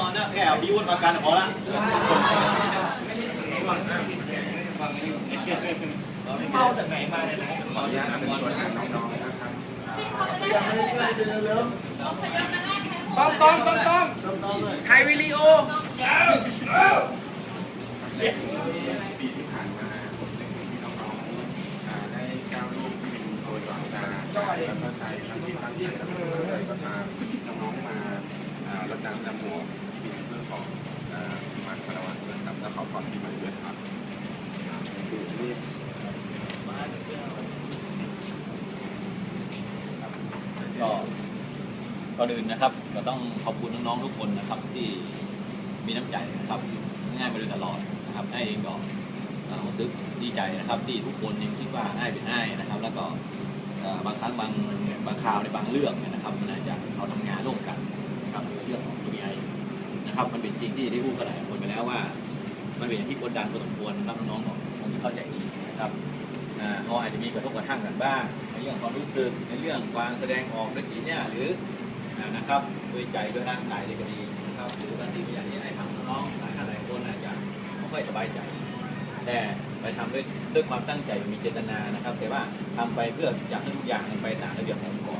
อนะแค่เอาพี่วุฒิมากันพอละเมาจากไหนมาเนี่ยนะขออนุญาตนำตัวอย่างน้องๆนะครับต้อมต้อมต้อมต้อมถ่ายวิดีโอปีที่ผ่านมาผมได้เห็นที่น้องๆได้ก้าวร่วมที่เป็นตัวอย่างตาแล้วก็ใจทั้งที่ตั้งใจและไม่ตั้งใจก็ตามน้องๆมาอ่ารดน้ำดำ ของอ่ามันพระวันด้วยครับและขอพรปีใหม่ด้วยครับดูนี่ก็ก่อนอื่นนะครับ ก็ต้องขอบคุณน้องๆทุกคนนะครับ ที่มีน้ำใจนะครับง่ายมาโดยตลอดนะครับไอ้เองก็เอ่อรู้สึกดีใจนะครับ ที่ทุกคนยังคิดว่าง่ายเป็นง่ายนะครับ แล้วก็บางครั้งบางบางข่าวในบางเรื่องนะครับมันอาจจะเราทำงานร่วมกันนะครับเรื่อง นะครับ มันเป็นสิ่งที่ได้พูดกันหลายคนไปแล้วว่า มันเป็นอย่างที่กดดันพอสมควรนะครับน้องๆก็คงจะเข้าใจดีนะครับอ่าเขาอาจจะมีกระทบกระทั่งกันบ้างในเรื่องความรู้สึกในเรื่องความแสดงออกด้วยสีเนี่ยหรือนะครับด้วยใจด้วยร่างกายเลยก็ดีนะครับหรือบางทีก็อย่างที่ไอ้ทำน้องๆหลายท่านหลายคนอาจจะไม่ค่อยสบายใจ แต่ไปทำด้วยด้วยความตั้งใจมีเจตนานะครับ แต่ว่าทำไปเพื่ออยากให้ทุกอย่างมันไปตามระเบียบขององค์กร